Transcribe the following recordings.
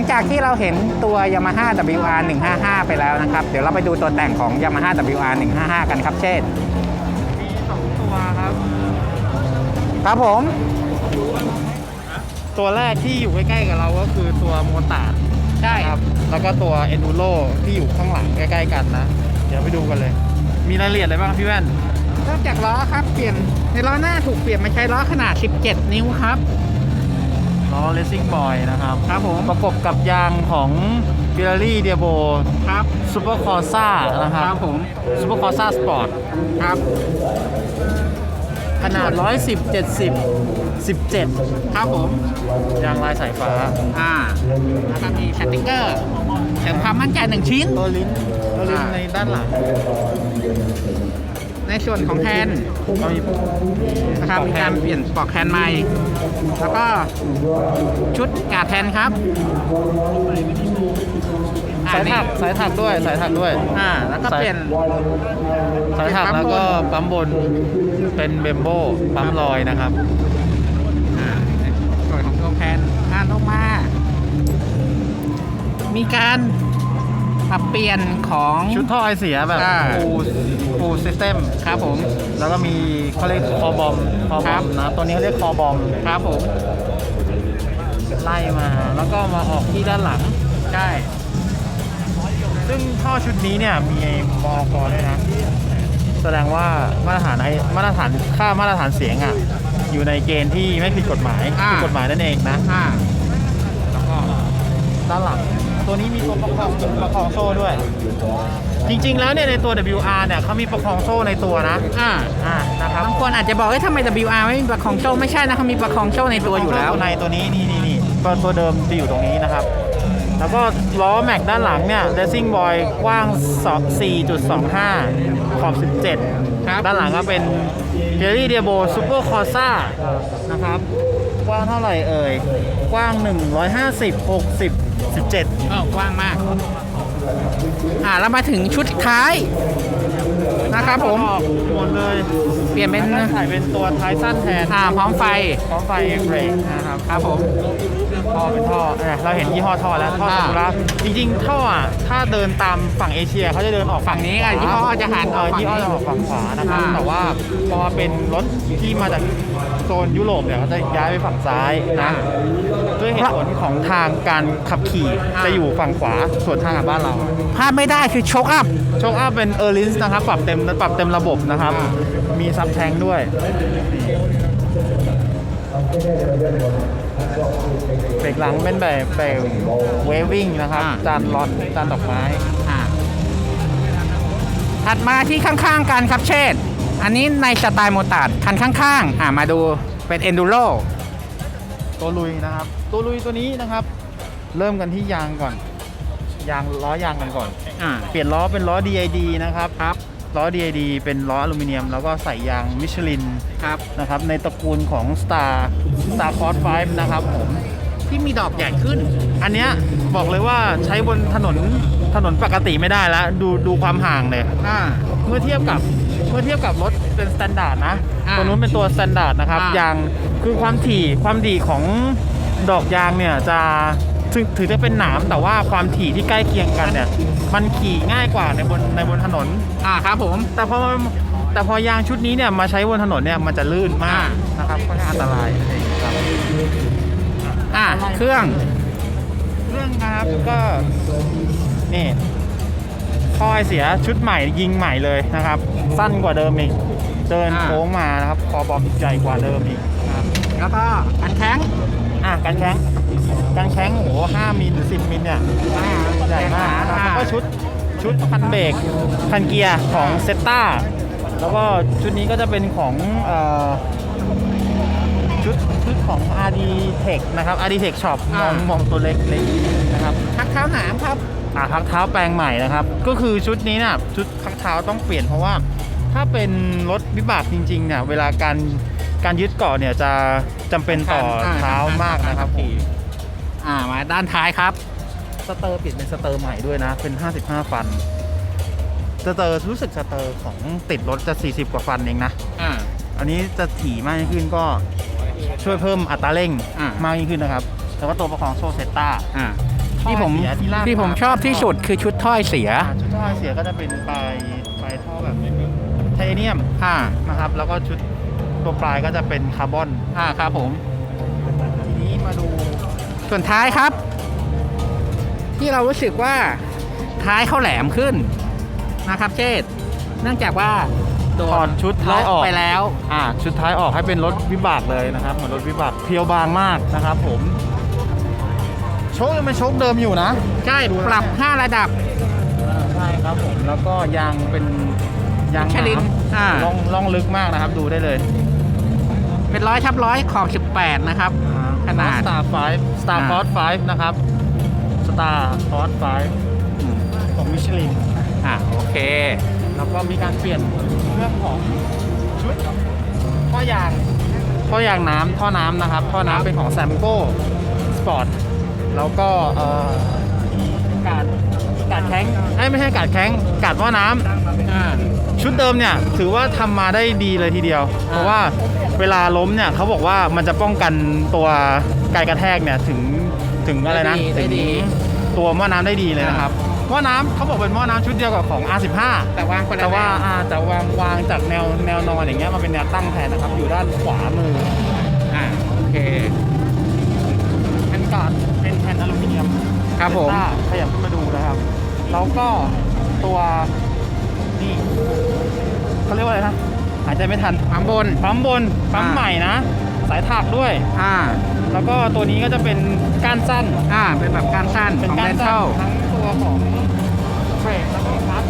ลังจากที่เราเห็นตัว Yamaha WR 155 ไปแล้วนะครับ เดี๋ยวเราไปดูตัวแต่งของ Yamaha WR 155 กันครับเชษฐ์มีสองตัวครับ ครับผม ตัวแรกที่อยู่ใกล้ๆกับเราก็คือตัวโมตาร์ดใช่ครับ แล้วก็ตัว Enduro ที่อยู่ข้างหลังใกล้ๆกันนะ เดี๋ยวไปดูกันเลย มีรายละเอียดอะไรบ้างพี่แว่นเริ่มจากล้อครับเปลี่ยนในล้อหน้าถูกเปลี่ยนมาใช้ล้อขนาด 17 นิ้วครับ ล้อ Racing Boy นะครับ ครับผม ประกบกับยางของ Ferrari Diablo ครับ Super Corsa นะครับครับผม Super Corsa Sport ครับ ขนาด 110 70 17 ครับผมยางลายสายฟ้า อ่าแล้วก็มีสติกเกอร์เสริมความมั่นใจหนึ่งชิ้นตัวลิ้นตัวลิ้นอ่าในด้านหลัง ในส่วนของแฮนด์ก็มีนะครับมีการเปลี่ยนปลอกแฮนด์ใหม่ แล้วก็ชุดกาดแทนครับอ่สายถักนี่สายถักด้วยสายถักด้วยอ่าแล้วก็เปลี่ยนสายถักปั๊มแล้วก็บนปั๊มบนเป็นเบมโบปั๊มลอยนะครับอ่าในส่วนของตัวแพนอ่านลงมา มีการ ปรับเปลี่ยนของ ชุดท่อไอเสียแบบอ่า ฟูฟูซิสเต็มครับผม แล้วก็มีเขาเรียกคอบอมคอบครัอมบนะตัวนี้เขาเรียกคอบอมครับผม ไล่มา แล้วก็มาออกที่ด้านหลัง ใช่ ซึ่งท่อชุดนี้เนี่ยมีมอกอด้วยนะ แสดงว่ามาตรฐานไอมาตรฐานค่ามาตรฐานเสียงอะอยู่ในเกณฑ์ที่ไม่ผิดกฎหมายอ่า ผิดกฎหมายนั่นเองนะ อ่า แล้วก็ด้านหลัง ตัวนี้มีตัวประคองประคองโซ่ด้วย จริงๆ แล้วเนี่ยในตัว WR เนี่ยเขามีประคองโซ่ในตัวนะอ่าอ่านะครับบางคนอาจจะบอกว่าทำไม WR ไม่มีประคองโซ่ไม่ใช่นะเขามีประคองโซ่ในตัวอยู่แล้วตัวในตัวนี้นี่นี่นี่ตัวตัวเดิมจะอยู่ตรงนี้นะครับ แล้วก็ล้อแม็กด้านหลังเนี่ย Racing Boy กว้าง2 4.25 ขอบ 17 ครับ ด้านหลังก็เป็น f e r r y Diablo Super Corsa นะครับ กว้างเท่าไหร่เอ่ย กว้าง 150 60 17 เออกว้างมาก อ่าแล้วมาถึงชุดท้ายนะครับผม ออกหมดเลยเปลี่ยนเป็น แล้วก็ใส่เป็นตัวท้ายสั้นแทนอ่าพร้อมไฟ พร้อมไฟเบรกนะครับ ครับผม ท่อเป็นท่อเนี่ยเราเห็นยี่ห้อท่อแล้วท่ออ่า ซากุระจริงๆท่ออะถ้าเดินตามฝั่งเอเชียเขาจะเดินออกฝั่งนี้อะขวายี่ห้อจะหันออกเออฝั่งยี่ห้อนี้จะออกฝั่งขวานะครับ อ่าแต่ว่าพอมาเป็นรถที่มาจาก โซนยุโรปเนี่ยเขาจะย้ายไปฝั่งซ้ายนะด้วยเหตุผลของทางการขับขี่จะอยู่ฝั่งขวาส่วนทางกับบ้านเราพลาดไม่ได้คือโชคอัพโชคอัพเป็นเออร์ลินส์นะครับปรับเต็มปรับเต็มระบบนะครับอ่ามีซับแทงด้วย เบรกหลังเป็นแบบแบบเววิ่งนะครับ จานรอนจานดอกไม้อ่าถัดมาที่ข้างๆกันครับเชษฐ์ อันนี้ในสไตล์โมตาร์ดคันข้างๆอ่ามาดูเป็นเอนดูโรตัวลุยนะครับ ตัวลุยตัวนี้นะครับ เริ่มกันที่ยางก่อน ยางล้อยางกันก่อนอ่าเปลี่ยนล้อเป็นล้อ DID นะครับครับล้อ DID เป็นล้ออลูมิเนียม แล้วก็ใส่ยางมิชลินครับนะครับ ในตระกูลของ Star Star Cross 5นะครับผม ที่มีดอกใหญ่ขึ้น อันเนี้ยบอกเลยว่าใช้บนถนนถนนปกติไม่ได้แล้ว ดูดูความห่างเลยอ่า เมื่อเทียบกับเมื่อเทียบกับรถเป็นสแตนดาร์ดนะอ่าตัวนู้นเป็นตัวสแตนดาร์ดนะครับอ่ายางคือความถี่ความถี่ของดอกยางเนี่ยจะถึงถือจะเป็นหนามแต่ว่าความถี่ที่ใกล้เคียงกันเนี่ยมันขี่ง่ายกว่าในบนในบนถนน อ่าครับผม แต่พอแต่พอยางชุดนี้เนี่ยมาใช้บนถนนเนี่ยมันจะลื่นมากอ่านนะครับค่อนข้างอันตรายครับ อ่าเครื่องเรื่องนะครับก็นี่ท่อไอเสียชุดใหม่ยิงใหม่เลยนะครับ สั้นกว่าเดิมอีกเดินอ่าโค้งมานะครับคอบอมใหญ่กว่าเดิมอีกนะครับแล้วก็อันแข้งอะกันแข้งกันแข้งโอ้โหห้ามิลสิบมิลเนี่ยอ่าใหญ่มากนะครับอ่าแล้วก็ชุดชุดคันเบรกคันเกียร์ของเซตตาแล้วก็ชุดนี้ก็จะเป็นของเอ่อ ชุดชุดของ RD Tech นะครับ RD Tech Shop มองมองตัวเล็กเล็กนะครับพักเท้าหนามครับ อ่าพักเท้าแปลงใหม่นะครับ ก็คือชุดนี้เนี่ยชุดพักเท้าต้องเปลี่ยนเพราะว่า ถ้าเป็นรถวิบากจริงๆเนี่ยเวลาการการยึดเกาะเนี่ยจะจำเป็นต่ออ่าเท้ามากนะครับผมอ่ามาด้านท้ายครับ สเตอร์เปลี่ยนเป็นสเตอร์ใหม่ด้วยนะ เป็น 55 ฟัน สเตอร์รู้สึกสเตอร์ของติดรถจะ 40 กว่าฟันเองนะ อ่า อันนี้จะถี่มากยิ่งขึ้นก็ ช่วยเพิ่มอัตราเร่งอ่าม มากยิ่งขึ้นนะครับแล้วก็ตัวประคองโซ่เซตตา อ่าที่ผมท่อเสียที่ลาก ที่ผมชอบที่สุดคือชุดถ้อยเสียอ่าชุดท่อเสียก็จะเป็นปลายปลายท่อแบบไทเทเนียมอ่า นะครับ แล้วก็ชุดตัวปลายก็จะเป็นคาร์บอน อ่าครับผม ทีนี้มาดูส่วนท้ายครับ ที่เรารู้สึกว่าท้ายเขาแหลมขึ้นนะครับเชษฐ์เนื่องจากว่า โดถอดชุดท้ายออกไปแล้วอ่าชุดท้ายออกให้เป็นรถวิบากเลยนะครับเหมือนรถวิบากเพียวบางมากนะครับ ผมโชคยังเป็นโชคเดิมอยู่นะใช่ปรับ 5 ระดับใช่ครับผมแล้วก็ยางเป็นยางชลินอ่าล่องล่องลึกมากนะครับ ดูได้เลย เป็นร้อยทับร้อยขอบ 18 นะครับ ขนาด Star 5 Star อ่า Force 5นะครับ Star Force 5ของมิชลินอ่าโอเค แล้วก็มีการเปลี่ยนเรื่องของชุดท่อยางท่อยางน้ำท่อน้ำนะครับ ท่อน้ำเป็นของ s ซมโก้สปอร์ตแล้วก็เอ่อการการแข้งเอ้ยไม่ใช่การแข้งการว่าน้ำอ่าชุดเดิมเนี่ยถือว่าทำมาได้ดีเลยทีเดียว เพราะว่าเวลาล้มเนี่ยเขาบอกว่ามันจะป้องกันตัวการกระแทกเนี่ยถึงถึงอะไรนะได้ดีถึได้งดีตัวหม้อน้ำได้ดีเลยนะครับ หม้อน้ำเขาบอกเป็นหม้อน้ำชุดเดียวกับของ R15 แต่วางคนละแต่ว่าแนอ่าแต่วางวางจากแนวแนวนอนอย่างเงี้ยมาเป็นแนวตั้งแทนนะครับ อยู่ด้านขวามืออ่าโอเคแผ่นการ์ดเป็นแผ่นอลูมิเนียมครับผม เซนต้าขยับขึ้นมาดูนะครับ แล้วก็ตัวนี่เขาเรียกว่าอะไรนะหายใจไม่ทัน ปั๊มบน ปั๊มบน ปั๊มอ่า ใหม่นะ สายถักด้วย อ่า แล้วก็ตัวนี้ก็จะเป็นก้านสั้น อ่า เป็นแบบการสั้นเป็นของก้าเรนนสั้เทนลทั้ง ตัวของเบรกแล้วก็คลัตช์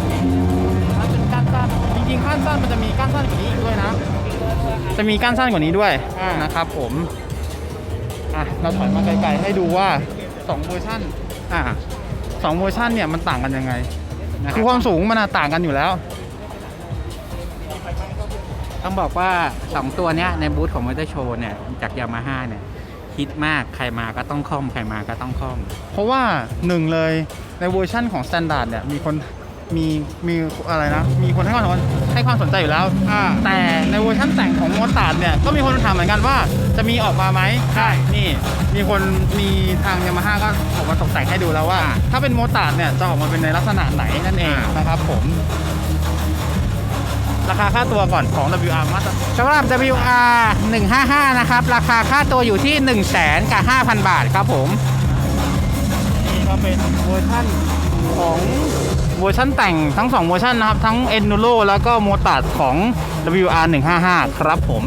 คลัตช์เป็นก้านสั้นจริงๆก้านสั้นมันจะมีก้านสั้นกว่านี้อีกด้วยนะ จะมีก้านสั้นกว่านี้ด้วยอ่านนะครับผมอะเราถอยมาไกลๆให้ดูว่าสองเวอร์ชันอ่าสองเวอร์ชันเนี่ยมันต่างกันยังไงนะคคือรับความสูงมันอะต่างกันอยู่แล้ว ต้องบอกว่า 2 ตัวเนี้ยในบูธของมอเตอร์โชว์เนี่ย จากยามาฮ่าเนี่ยฮิตมากใครมาก็ต้องคล่อม ใครมาก็ต้องคล่อม เพราะว่าหนึ่งเลย ในเวอร์ชั่นของ s t ต n d า r d เนี่ยมีคนมีมีอะไรนะ มีคนให้ความสนให้ความสนใจอยู่แล้วอ่าแต่ในเวอร์ชั่นแต่งของมอตาร์ดเนี่ยก็มีคนถามเหมือนกันว่าจะมีออกมาไหมใช่นี่ มีคนมีทางยามาฮ่าก็ออกมาตกแต่งให้ดูแล้วว่าอ่าถ้าเป็นมอตาร์ดเนี่ยจะออกมาเป็นในลักษณะไหนนั่นเองอ่านนะครับผม ราคาค่าตัวก่อนของ WR มาตรสำหรับ WR 155 นะครับ ราคาค่าตัวอยู่ที่ 1 0 0 0 0แสนกับ5,000 บาทครับผมนี่ก็ เป็นเวอร์ชั่นของเวอร์ชั่นแต่งทั้ง 2 เวอร์ชันนะครับ ทั้ง Enduro แล้วก็ m o t a r ของ WR 155 ครับผม